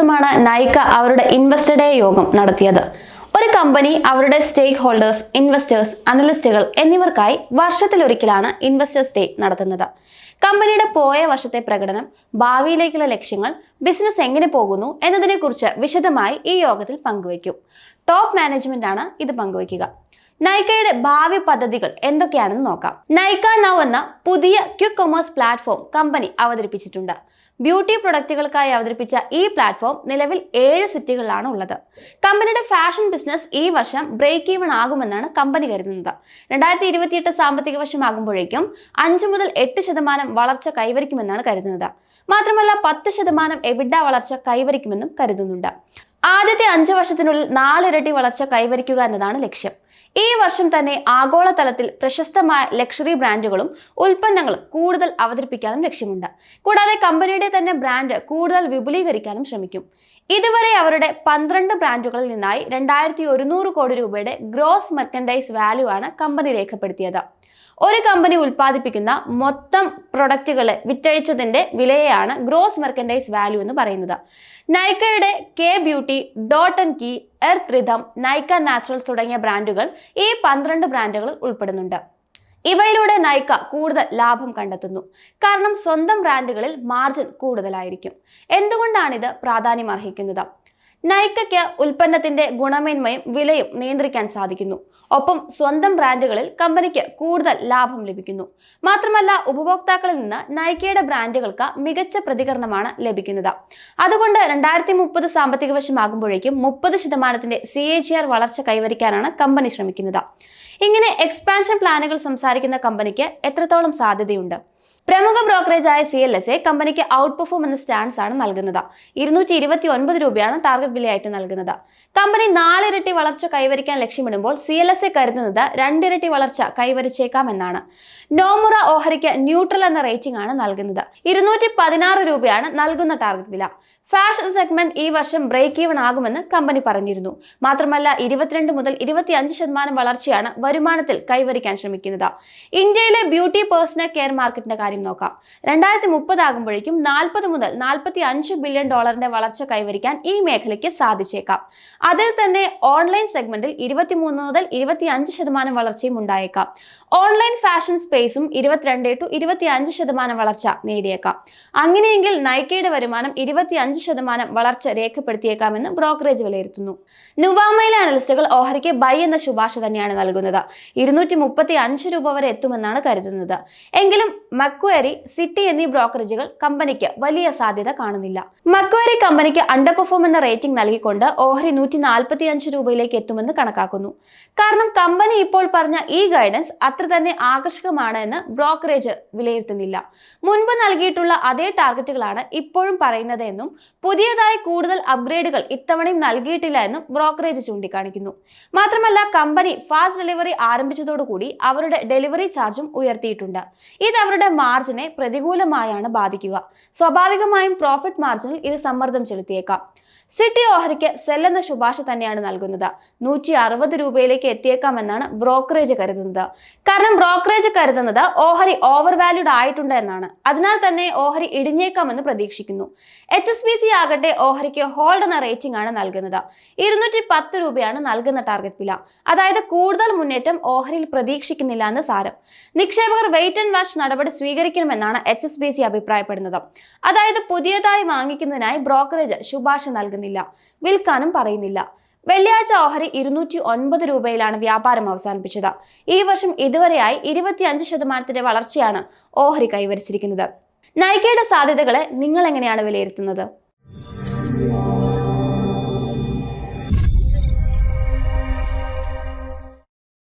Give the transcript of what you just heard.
ദിവസമാണ് നൈക്ക അവരുടെ investor day യോഗം നടത്തിയത്. ഒരു കമ്പനി അവരുടെ സ്റ്റേക്ക് ഹോൾഡേഴ്സ് ഇൻവെസ്റ്റേഴ്സ് അനലിസ്റ്റുകൾ എന്നിവർക്കായി വർഷത്തിലൊരിക്കലാണ് ഇൻവെസ്റ്റേഴ്സ് ഡേ നടത്തുന്നത്. കമ്പനിയുടെ പോയ വർഷത്തെ പ്രകടനം ഭാവിയിലേക്കുള്ള ലക്ഷ്യങ്ങൾ ബിസിനസ് എങ്ങനെ പോകുന്നു എന്നതിനെക്കുറിച്ച് വിശദമായി ഈ യോഗത്തിൽ പങ്കുവയ്ക്കും. ടോപ്പ് മാനേജ്മെന്റ് ആണ് ഇത് പങ്കുവയ്ക്കുക. നൈക്കയുടെ ഭാവി പദ്ധതികൾ എന്തൊക്കെയാണെന്ന് നോക്കാം. നൈക്ക നൗ എന്ന പുതിയ ക്യൂ കൊമേഴ്സ് പ്ലാറ്റ്ഫോം കമ്പനി അവതരിപ്പിച്ചിട്ടുണ്ട്. ബ്യൂട്ടി പ്രൊഡക്റ്റുകൾക്കായി അവതരിപ്പിച്ച ഈ പ്ലാറ്റ്ഫോം നിലവിൽ ഏഴ് സിറ്റികളിലാണ് ഉള്ളത്. കമ്പനിയുടെ ഫാഷൻ ബിസിനസ് ഈ വർഷം ബ്രേക്ക് ഈവൺ ആകുമെന്നാണ് കമ്പനി കരുതുന്നത്. രണ്ടായിരത്തി ഇരുപത്തിയെട്ട് സാമ്പത്തിക വർഷമാകുമ്പോഴേക്കും അഞ്ച് മുതൽ എട്ട് ശതമാനം വളർച്ച കൈവരിക്കുമെന്നാണ് കരുതുന്നത്. മാത്രമല്ല പത്ത് ശതമാനം എബിഡ വളർച്ച കൈവരിക്കുമെന്നും കരുതുന്നുണ്ട്. ആദ്യത്തെ അഞ്ച് വർഷത്തിനുള്ളിൽ നാലിരട്ടി വളർച്ച കൈവരിക്കുക എന്നതാണ് ലക്ഷ്യം. ഈ വർഷം തന്നെ ആഗോളതലത്തിൽ പ്രശസ്തമായ ലക്ഷറി ബ്രാൻഡുകളും ഉൽപ്പന്നങ്ങളും കൂടുതൽ അവതരിപ്പിക്കാനും ലക്ഷ്യമുണ്ട്. കൂടാതെ കമ്പനിയുടെ തന്നെ ബ്രാൻഡ് കൂടുതൽ വിപുലീകരിക്കാനും ശ്രമിക്കും. ഇതുവരെ അവരുടെ പന്ത്രണ്ട് ബ്രാൻഡുകളിൽ നിന്നായി രണ്ടായിരത്തി ഒരുന്നൂറ് കോടി രൂപയുടെ ഗ്രോസ് മെർക്കൻഡൈസ് വാല്യൂ ആണ് കമ്പനി രേഖപ്പെടുത്തിയത്. ഒരു കമ്പനി ഉൽപ്പാദിപ്പിക്കുന്ന മൊത്തം പ്രൊഡക്റ്റുകൾ വിറ്റഴിച്ചതിന്റെ വിലയെയാണ് ഗ്രോസ് മെർക്കൻഡൈസ് വാല്യൂ എന്ന് പറയുന്നത്. നൈക്കയുടെ Kay beauty dot and key earth rhythm Nykaa naturals തുടങ്ങിയ ബ്രാൻഡുകൾ ഈ പന്ത്രണ്ട് ബ്രാൻഡുകൾ ഉൾപ്പെടുന്നുണ്ട്. ഇവയിലൂടെ നൈക്ക കൂടുതൽ ലാഭം കണ്ടെത്തുന്നു. കാരണം സ്വന്തം ബ്രാൻഡുകളിൽ മാർജിൻ കൂടുതലായിരിക്കും. എന്തുകൊണ്ടാണിത് പ്രാധാന്യം അർഹിക്കുന്നത് നൈക്കയ്ക്ക് ഉൽപ്പന്നത്തിന്റെ ഗുണമേന്മയും വിലയും നിയന്ത്രിക്കാൻ സാധിക്കുന്നു. ഒപ്പം സ്വന്തം ബ്രാൻഡുകളിൽ കമ്പനിക്ക് കൂടുതൽ ലാഭം ലഭിക്കുന്നു. മാത്രമല്ല ഉപഭോക്താക്കളിൽ നിന്ന് നൈക്കയുടെ ബ്രാൻഡുകൾക്ക് മികച്ച പ്രതികരണമാണ് ലഭിക്കുന്നത്. അതുകൊണ്ട് രണ്ടായിരത്തി മുപ്പത് സാമ്പത്തിക വർഷമാകുമ്പോഴേക്കും മുപ്പത് ശതമാനത്തിന്റെ സി എ ജി ആർ വളർച്ച കൈവരിക്കാനാണ് കമ്പനി ശ്രമിക്കുന്നത്. ഇങ്ങനെ എക്സ്പാൻഷൻ പ്ലാനുകൾ സംസാരിക്കുന്ന കമ്പനിക്ക് എത്രത്തോളം സാധ്യതയുണ്ട്? പ്രമുഖ ബ്രോക്കറേജായ സി എൽ എസ് എ കമ്പനിക്ക് ഔട്ട് പെർഫോം എന്ന സ്റ്റാൻസ് ആണ് നൽകുന്നത്. ഇരുന്നൂറ്റി ഇരുപത്തി ഒൻപത് രൂപയാണ് ടാർഗറ്റ് വിലയായിട്ട് നൽകുന്നത്. കമ്പനി നാലിരട്ടി വളർച്ച കൈവരിക്കാൻ ലക്ഷ്യമിടുമ്പോൾ സി എൽ എസ് എ കരുതുന്നത് രണ്ടിരട്ടി വളർച്ച കൈവരിച്ചേക്കാം എന്നാണ്. നോമുറ ഓഹരിക്ക് ന്യൂട്രൽ എന്ന റേറ്റിംഗ് ആണ് നൽകുന്നത്. ഇരുന്നൂറ്റി പതിനാറ് രൂപയാണ് നൽകുന്ന ടാർഗറ്റ് വില. ഫാഷൻ സെഗ്മെന്റ് ഈ വർഷം ബ്രേക്ക് ഈവൺ ആകുമെന്ന് കമ്പനി പറഞ്ഞിരുന്നു. മാത്രമല്ല ഇരുപത്തിരണ്ട് മുതൽ ഇരുപത്തിയഞ്ച് ശതമാനം വളർച്ചയാണ് വരുമാനത്തിൽ കൈവരിക്കാൻ ശ്രമിക്കുന്നത്. ഇന്ത്യയിലെ ബ്യൂട്ടി പേഴ്സണൽ കെയർ മാർക്കറ്റിന്റെ കാര്യം നോക്കാം. രണ്ടായിരത്തി മുപ്പതാകുമ്പോഴേക്കും നാൽപ്പത് മുതൽ നാൽപ്പത്തി അഞ്ച് ബില്യൺ ഡോളറിന്റെ വളർച്ച കൈവരിക്കാൻ ഈ മേഖലയ്ക്ക് സാധിച്ചേക്കാം. അതിൽ തന്നെ ഓൺലൈൻ സെഗ്മെന്റിൽ ഇരുപത്തിമൂന്ന് മുതൽ ഇരുപത്തിയഞ്ച് ശതമാനം വളർച്ചയും ഉണ്ടായേക്കാം. ഓൺലൈൻ ഫാഷൻ സ്പേസും ഇരുപത്തിരണ്ട് ടു ഇരുപത്തി അഞ്ച് ശതമാനം വളർച്ച നേടിയേക്കാം. അങ്ങനെയെങ്കിൽ നൈക്കയുടെ വരുമാനം ഇരുപത്തിയഞ്ച് ശതമാനം വളർച്ച രേഖപ്പെടുത്തിയേക്കാമെന്ന് ബ്രോക്കറേജ് വിലയിരുത്തുന്നു. നുവാമയിലെ അനലിസ്റ്റുകൾ ഓഹരിക്ക് ബൈ എന്ന ശുപാർശ തന്നെയാണ് നൽകുന്നത്. ഇരുന്നൂറ്റി മുപ്പത്തി അഞ്ച് രൂപ വരെ എത്തുമെന്നാണ് കരുതുന്നത്. എങ്കിലും മക്വേരി സിറ്റി എന്നീ ബ്രോക്കറേജുകൾ കമ്പനിക്ക് വലിയ സാധ്യത കാണുന്നില്ല. മക്വേരി കമ്പനിക്ക് അണ്ടർ പെർഫോം എന്ന റേറ്റിംഗ് നൽകിക്കൊണ്ട് ഓഹരി നൂറ്റി നാൽപ്പത്തി അഞ്ച് രൂപയിലേക്ക് എത്തുമെന്ന് കണക്കാക്കുന്നു. കാരണം കമ്പനി ഇപ്പോൾ പറഞ്ഞ ഈ ഗൈഡൻസ് അത്ര തന്നെ ആകർഷകമാണ് എന്ന് ബ്രോക്കറേജ് വിലയിരുത്തുന്നില്ല. മുൻപ് നൽകിയിട്ടുള്ള അതേ ടാർഗറ്റുകളാണ് ഇപ്പോഴും പറയുന്നത് എന്നും പുതിയതായി കൂടുതൽ അപ്ഗ്രേഡുകൾ ഇത്തവണയും നൽകിയിട്ടില്ല എന്നും ബ്രോക്കറേജ് ചൂണ്ടിക്കാണിക്കുന്നു. മാത്രമല്ല കമ്പനി ഫാസ്റ്റ് ഡെലിവറി ആരംഭിച്ചതോടുകൂടി അവരുടെ ഡെലിവറി ചാർജും ഉയർത്തിയിട്ടുണ്ട്. ഇത് അവരുടെ മാർജിനെ പ്രതികൂലമായാണ് ബാധിക്കുക. സ്വാഭാവികമായും പ്രോഫിറ്റ് മാർജിനിൽ ഇത് സമ്മർദ്ദം ചെലുത്തിയേക്കാം. സിറ്റി ഓഹരിക്ക് സെല്ലെന്ന ശുപാർശ തന്നെയാണ് നൽകുന്നത്. നൂറ്റി അറുപത് രൂപയിലേക്ക് എത്തിയേക്കാമെന്നാണ് ബ്രോക്കറേജ് കരുതുന്നത്. കാരണം ബ്രോക്കറേജ് കരുതുന്നത് ഓഹരി ഓവർ വാല്യൂഡ് ആയിട്ടുണ്ട് എന്നാണ്. അതിനാൽ തന്നെ ഓഹരി ഇടിഞ്ഞേക്കാമെന്ന് പ്രതീക്ഷിക്കുന്നു. എച്ച് എസ് ബി സി ആകട്ടെ ഓഹരിക്ക് ഹോൾഡ് എന്ന റേറ്റിംഗ് ആണ് നൽകുന്നത്. ഇരുന്നൂറ്റി പത്ത് രൂപയാണ് നൽകുന്ന ടാർഗറ്റ് വില. അതായത് കൂടുതൽ മുന്നേറ്റം ഓഹരിയിൽ പ്രതീക്ഷിക്കുന്നില്ല എന്ന് സാരം. നിക്ഷേപകർ വെയിറ്റ് ആൻഡ് വാച്ച് നടപടി സ്വീകരിക്കണമെന്നാണ് എച്ച് എസ് ബി സി അഭിപ്രായപ്പെടുന്നത്. അതായത് പുതിയതായി വാങ്ങിക്കുന്നതിനായി ബ്രോക്കറേജ് ശുപാർശ നൽകുന്നില്ല വിൽക്കാനും പറയുന്നില്ല. വെള്ളിയാഴ്ച ഓഹരി ഇരുന്നൂറ്റി ഒൻപത് രൂപയിലാണ് വ്യാപാരം അവസാനിപ്പിച്ചത്. ഈ വർഷം ഇതുവരെയായി ഇരുപത്തിയഞ്ച് ശതമാനത്തിന്റെ വളർച്ചയാണ് ഓഹരി കൈവരിച്ചിരിക്കുന്നത്. നൈക്കയുടെ സാധ്യതകളെ നിങ്ങൾ എങ്ങനെയാണ് വിലയിരുത്തുന്നത്?